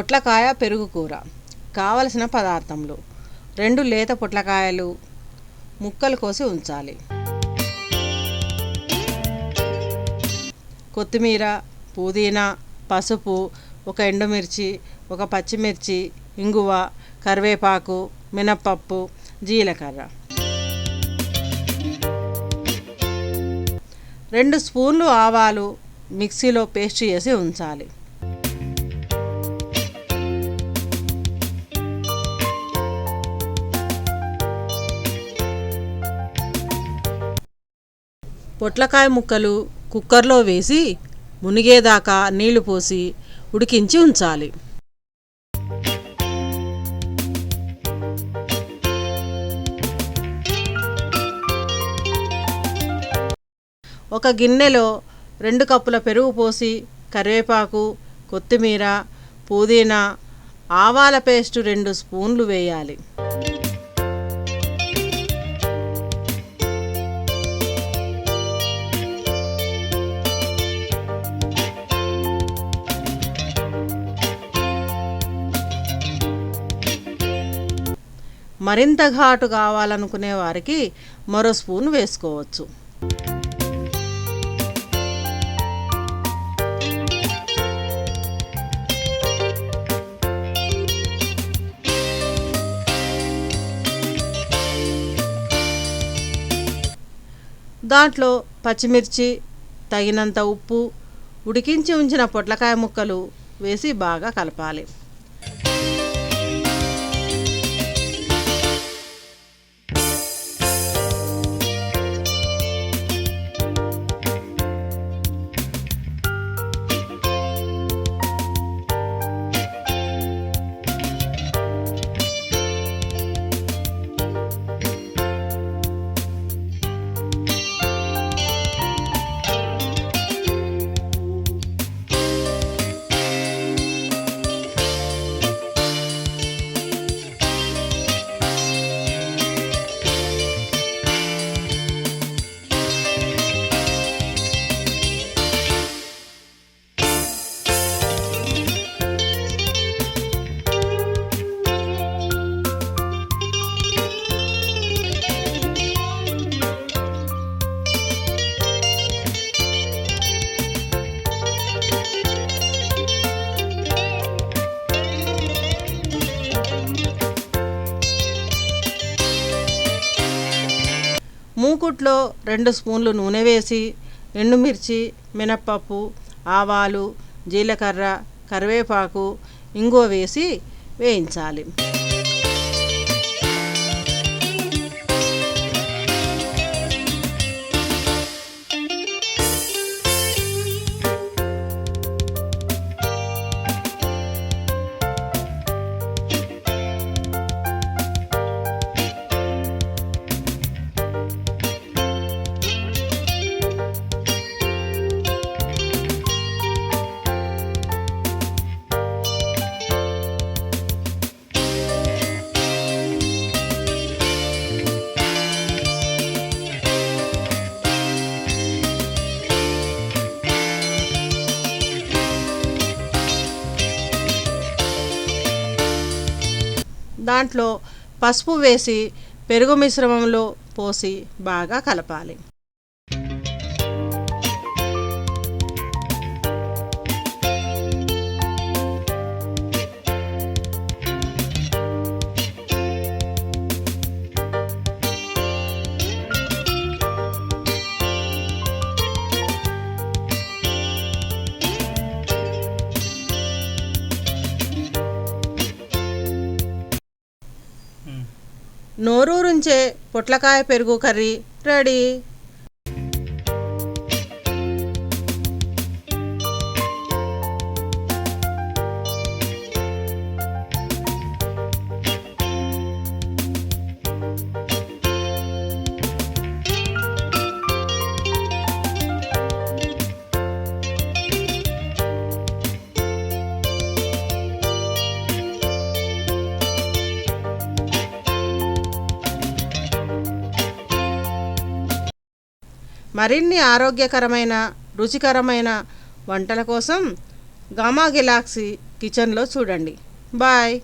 పొట్లకాయ పెరుగు కూర. కావలసిన పదార్థములు. రెండు లేత పొట్లకాయలు ముక్కలు కోసి ఉంచాలి. కొత్తిమీర పుదీనా పసుపు ఒక ఎండుమిర్చి ఒక పచ్చిమిర్చి ఇంగువ కరివేపాకు మినప్పప్పు జీలకర్ర. రెండు స్పూన్లు ఆవాలు మిక్సీలో పేస్ట్ చేసి ఉంచాలి. పొట్లకాయ ముక్కలు కుక్కర్లో వేసి మునిగేదాకా నీళ్ళు పోసి ఉడికించి ఉంచాలి. ఒక గిన్నెలో రెండు కప్పుల పెరుగు పోసి కరివేపాకు కొత్తిమీర పుదీనా ఆవాల పేస్ట్ రెండు స్పూన్లు వేయాలి. మరింత ఘాటు కావాలనుకునే వారికి మరో స్పూన్ వేసుకోవచ్చు. దాంట్లో పచ్చిమిర్చి తగినంత ఉప్పు ఉడికించి ఉంచిన పొట్లకాయ ముక్కలు వేసి బాగా కలపాలి. మూకుట్లో రెండు స్పూన్లు నూనె వేసి ఎండుమిర్చి మినప్పప్పు ఆవాలు జీలకర్ర కరివేపాకు ఇంగువ వేసి వేయించాలి. దాంట్లో పసుపు వేసి పెరుగు మిశ్రమంలో పోసి బాగా కలపాలి. నోరూరుంచే పొట్లకాయ పెరుగు కర్రీ రెడీ. మరిన్ని ఆరోగ్యకరమైన రుచికరమైన వంటల కోసం గామా గెలాక్సీ కిచెన్లో చూడండి. బాయ్.